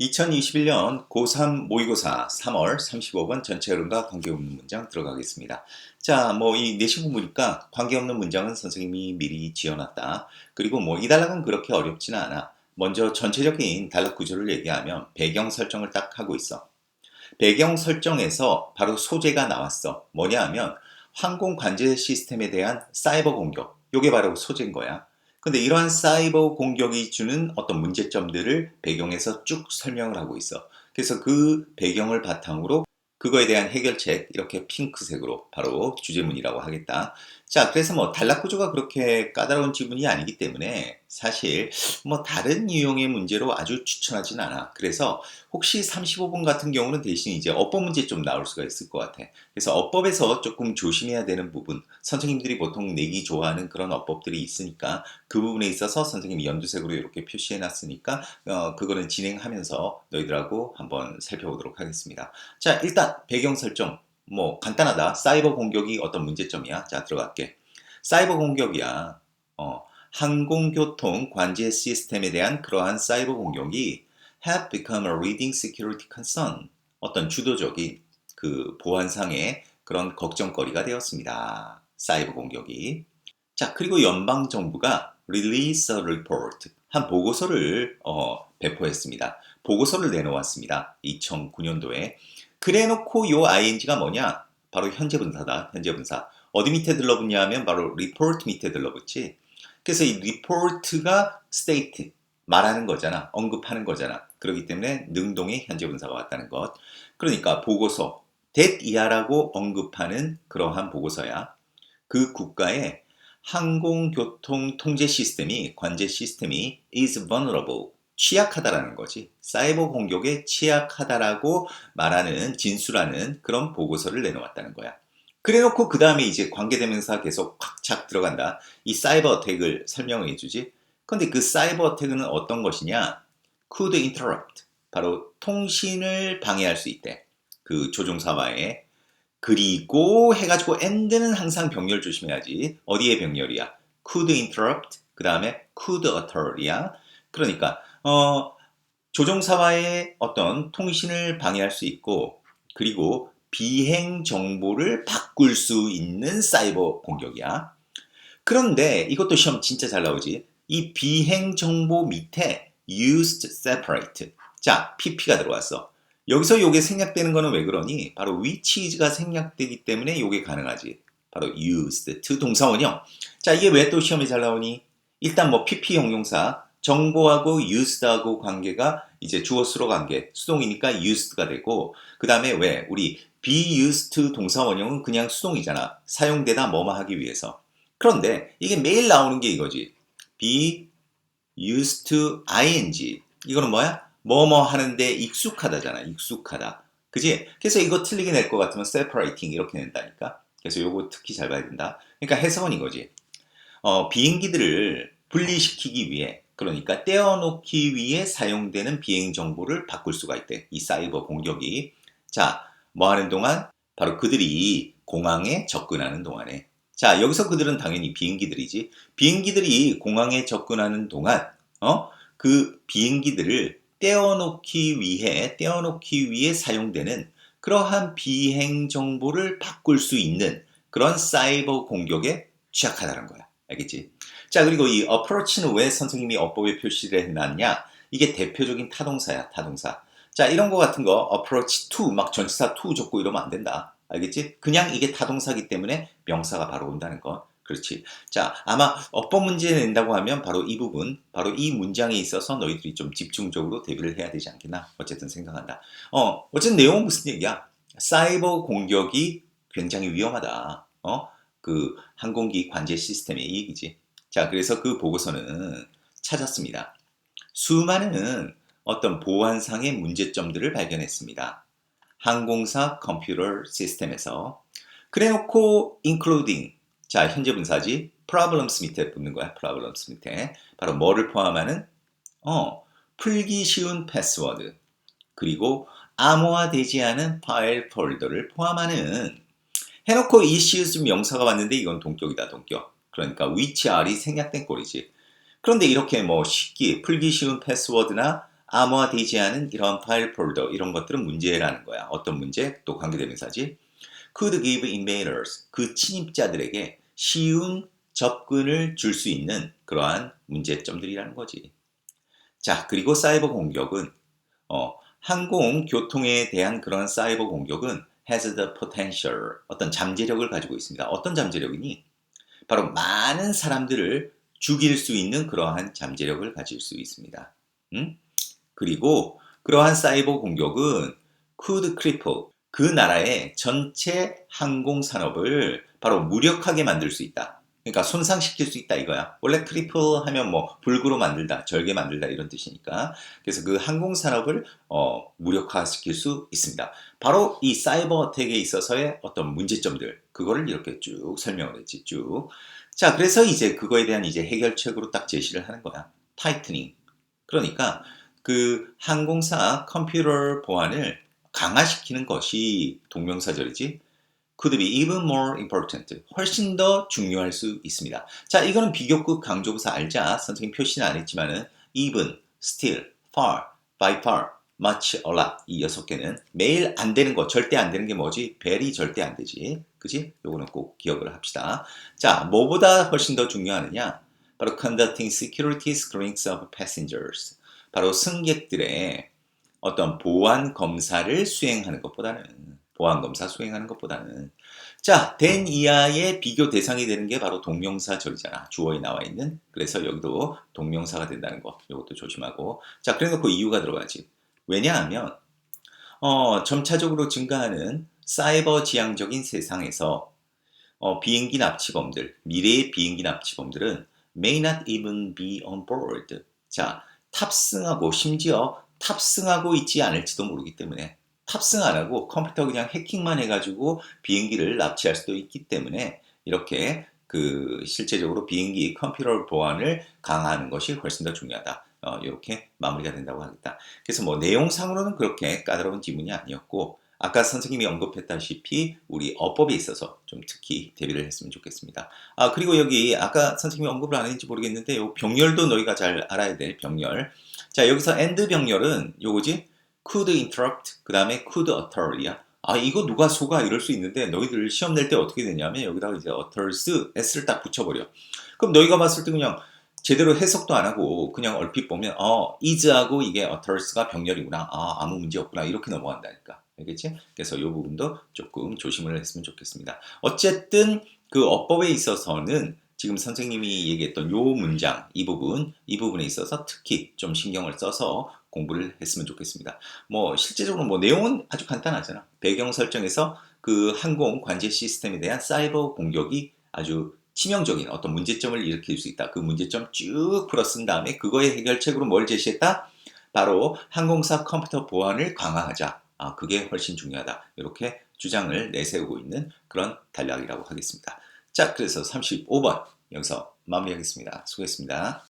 2021년 고3 모의고사 3월 35번 전체 흐름과 관계없는 문장 들어가겠습니다. 자, 뭐 이 내신 공부니까 관계없는 문장은 선생님이 미리 지어놨다. 그리고 뭐 이 단락은 그렇게 어렵지는 않아. 먼저 전체적인 단락 구조를 얘기하면 배경 설정을 딱 하고 있어. 배경 설정에서 바로 소재가 나왔어. 뭐냐 하면 항공 관제 시스템에 대한 사이버 공격. 요게 바로 소재인 거야. 근데 이러한 사이버 공격이 주는 어떤 문제점들을 배경에서 쭉 설명을 하고 있어. 그래서 그 배경을 바탕으로 그거에 대한 해결책 이렇게 핑크색으로 바로 주제문이라고 하겠다. 자, 그래서 뭐 단락 구조가 그렇게 까다로운 지문이 아니기 때문에 사실 뭐 다른 유형의 문제로 아주 추천하진 않아. 그래서 혹시 35번 같은 경우는 대신 이제 어법 문제 좀 나올 수가 있을 것 같아. 그래서 어법에서 조금 조심해야 되는 부분, 선생님들이 보통 내기 좋아하는 그런 어법들이 있으니까 그 부분에 있어서 선생님이 연두색으로 이렇게 표시해 놨으니까 어, 그거는 진행하면서 너희들하고 한번 살펴보도록 하겠습니다. 자, 일단 배경 설정 뭐 간단하다. 사이버 공격이 어떤 문제점이야? 자, 들어갈게. 사이버 공격이야. 어, 항공교통 관제 시스템에 대한 그러한 사이버 공격이 have become a leading security concern. 어떤 주도적인 그 보안상의 그런 걱정거리가 되었습니다. 사이버 공격이. 자, 그리고 연방 정부가 release a report 한 보고서를 어, 배포했습니다. 보고서를 내놓았습니다. 2009년도에. 그래놓고 요 ing가 뭐냐? 바로 현재 분사다. 현재 분사. 어디 밑에 들러붙냐 하면 바로 report 밑에 들러붙지. 그래서 이 report가 state 말하는 거잖아. 언급하는 거잖아. 그렇기 때문에 능동의 현재 분사가 왔다는 것. 그러니까 보고서 that 이하라고 언급하는 그러한 보고서야. 그 국가의 항공교통 통제 시스템이 관제 시스템이 is vulnerable 취약하다라는 거지. 사이버 공격에 취약하다라고 말하는 진술하는 그런 보고서를 내놓았다는 거야. 그래놓고 그 다음에 이제 관계대명사 계속 꽉착 들어간다. 이 사이버 어택을 설명해 주지. 근데 그 사이버 어택은 어떤 것이냐? could interrupt. 바로 통신을 방해할 수 있대. 그 조종사와의. 그리고 해가지고 end는 항상 병렬 조심해야지. 어디에 병렬이야? could interrupt. 그 다음에 could utter이야. 그러니까 어, 조종사와의 어떤 통신을 방해할 수 있고 그리고 비행 정보를 바꿀 수 있는 사이버 공격이야. 그런데 이것도 시험 진짜 잘 나오지. 이 비행 정보 밑에 used separate. 자, pp가 들어왔어. 여기서 이게 생략되는 거는 왜 그러니? 바로 which가 생략되기 때문에 이게 가능하지. 바로 used to 동사원형. 자, 이게 왜 또 시험에 잘 나오니? 일단 뭐 pp 형용사 정보하고 used하고 관계가 이제 주어 수로 관계 수동이니까 used가 되고 그 다음에 왜? 우리 be used 동사 원형은 그냥 수동이잖아. 사용되다 뭐뭐 하기 위해서. 그런데 이게 매일 나오는 게 이거지. be used to ing. 이거는 뭐야? 뭐뭐 하는데 익숙하다잖아. 익숙하다. 그지? 그래서 이거 틀리게 낼 것 같으면 separating 이렇게 낸다니까. 그래서 요거 특히 잘 봐야 된다. 그러니까 해석은 이거지. 어, 비행기들을 분리시키기 위해 그러니까 떼어놓기 위해 사용되는 비행 정보를 바꿀 수가 있대. 이 사이버 공격이. 자, 뭐 하는 동안? 바로 그들이 공항에 접근하는 동안에. 자, 여기서 그들은 당연히 비행기들이지. 비행기들이 공항에 접근하는 동안, 어? 그 비행기들을 떼어놓기 위해, 떼어놓기 위해 사용되는 그러한 비행 정보를 바꿀 수 있는 그런 사이버 공격에 취약하다는 거야. 알겠지? 자, 그리고 이 approach는 왜 선생님이 어법에 표시를 해놨냐? 이게 대표적인 타동사야, 타동사. 자, 이런 거 같은 거 approach to 막 전치사 to 적고 이러면 안 된다. 알겠지? 그냥 이게 타동사기 때문에 명사가 바로 온다는 거. 그렇지. 자, 아마 어법 문제 낸다고 하면 바로 이 부분, 바로 이 문장에 있어서 너희들이 좀 집중적으로 대비를 해야 되지 않겠나? 어쨌든 생각한다. 어, 어쨌든 내용은 무슨 얘기야? 사이버 공격이 굉장히 위험하다. 어? 그 항공기 관제 시스템의 얘기지. 자, 그래서 그 보고서는 찾았습니다. 수많은 어떤 보안상의 문제점들을 발견했습니다. 항공사 컴퓨터 시스템에서 그래 놓고 including 자, 현재 분사지 problems 밑에 붙는 거야. problems 밑에. 바로 뭐를 포함하는 어, 풀기 쉬운 패스워드. 그리고 암호화되지 않은 파일 폴더를 포함하는 해놓고 issues 명사가 왔는데 이건 동격이다 동격. 그러니까 위치 R이 생략된 꼴이지. 그런데 이렇게 뭐 쉽게 풀기 쉬운 패스워드나 암호화되지 않은 이런 파일 폴더 이런 것들은 문제라는 거야. 어떤 문제? 또 관계대명사지. Could give invaders 그 침입자들에게 쉬운 접근을 줄 수 있는 그러한 문제점들이라는 거지. 자, 그리고 사이버 공격은 어, 항공 교통에 대한 그런 사이버 공격은 has the potential 어떤 잠재력을 가지고 있습니다. 어떤 잠재력이니? 바로 많은 사람들을 죽일 수 있는 그러한 잠재력을 가질 수 있습니다. 음? 그리고 그러한 사이버 공격은 could cripple 그 나라의 전체 항공 산업을 바로 무력하게 만들 수 있다. 그러니까 손상시킬 수 있다 이거야. 원래 크리플 하면 뭐 불구로 만들다, 절개 만들다 이런 뜻이니까. 그래서 그 항공 산업을 어, 무력화시킬 수 있습니다. 바로 이 사이버 어택에 있어서의 어떤 문제점들 그거를 이렇게 쭉 설명을 했지 쭉. 자, 그래서 이제 그거에 대한 이제 해결책으로 딱 제시를 하는 거야. 타이트닝. 그러니까 그 항공사 컴퓨터 보안을 강화시키는 것이 동명사절이지. Could be even more important. 훨씬 더 중요할 수 있습니다. 자, 이거는 비교급 강조부사 알자. 선생님 표시는 안 했지만은 even, still, far, by far, much, a lot 이 여섯 개는 매일 안 되는 거, 절대 안 되는 게 뭐지? very 절대 안 되지. 그지? 요거는 꼭 기억을 합시다. 자, 뭐보다 훨씬 더 중요하느냐? 바로 conducting security screenings of passengers. 바로 승객들의 어떤 보안 검사를 수행하는 것보다는 보안 검사 수행하는 것보다는 자, 된 이하의 비교 대상이 되는 게 바로 동명사 절이잖아. 주어에 나와 있는. 그래서 여기도 동명사가 된다는 거. 이것도 조심하고. 자, 그래 놓고 이유가 들어가지. 왜냐하면 어, 점차적으로 증가하는 사이버 지향적인 세상에서 어, 비행기 납치범들, 미래의 비행기 납치범들은 may not even be on board. 자, 탑승하고 심지어 탑승하고 있지 않을지도 모르기 때문에 탑승 안 하고 컴퓨터 그냥 해킹만 해가지고 비행기를 납치할 수도 있기 때문에 이렇게 그 실제적으로 비행기 컴퓨터 보안을 강화하는 것이 훨씬 더 중요하다. 어, 이렇게 마무리가 된다고 하겠다. 그래서 뭐 내용상으로는 그렇게 까다로운 지문이 아니었고 아까 선생님이 언급했다시피 우리 어법에 있어서 좀 특히 대비를 했으면 좋겠습니다. 아 그리고 여기 아까 선생님이 언급을 안 했는지 모르겠는데 요 병렬도 너희가 잘 알아야 돼 병렬. 자 여기서 end 병렬은 요거지 could interrupt 그 다음에 could utter이야. 아 이거 누가 속아 이럴 수 있는데 너희들 시험 낼 때 어떻게 되냐면 여기다가 이제 utters s를 딱 붙여버려. 그럼 너희가 봤을 때 그냥 제대로 해석도 안 하고 그냥 얼핏 보면 어 is하고 이게 utters가 병렬이구나. 아 아무 문제 없구나 이렇게 넘어간다니까. 알겠지? 그래서 이 부분도 조금 조심을 했으면 좋겠습니다. 어쨌든 그 어법에 있어서는 지금 선생님이 얘기했던 요 문장 이 부분 이 부분에 있어서 특히 좀 신경을 써서 공부를 했으면 좋겠습니다. 뭐 실제적으로 뭐 내용은 아주 간단하잖아. 배경 설정에서 그 항공 관제 시스템에 대한 사이버 공격이 아주 치명적인 어떤 문제점을 일으킬 수 있다. 그 문제점 쭉 풀어 쓴 다음에 그거의 해결책으로 뭘 제시했다? 바로 항공사 컴퓨터 보안을 강화하자. 아, 그게 훨씬 중요하다. 이렇게 주장을 내세우고 있는 그런 단락이라고 하겠습니다. 자, 그래서 35번 여기서 마무리하겠습니다. 수고했습니다.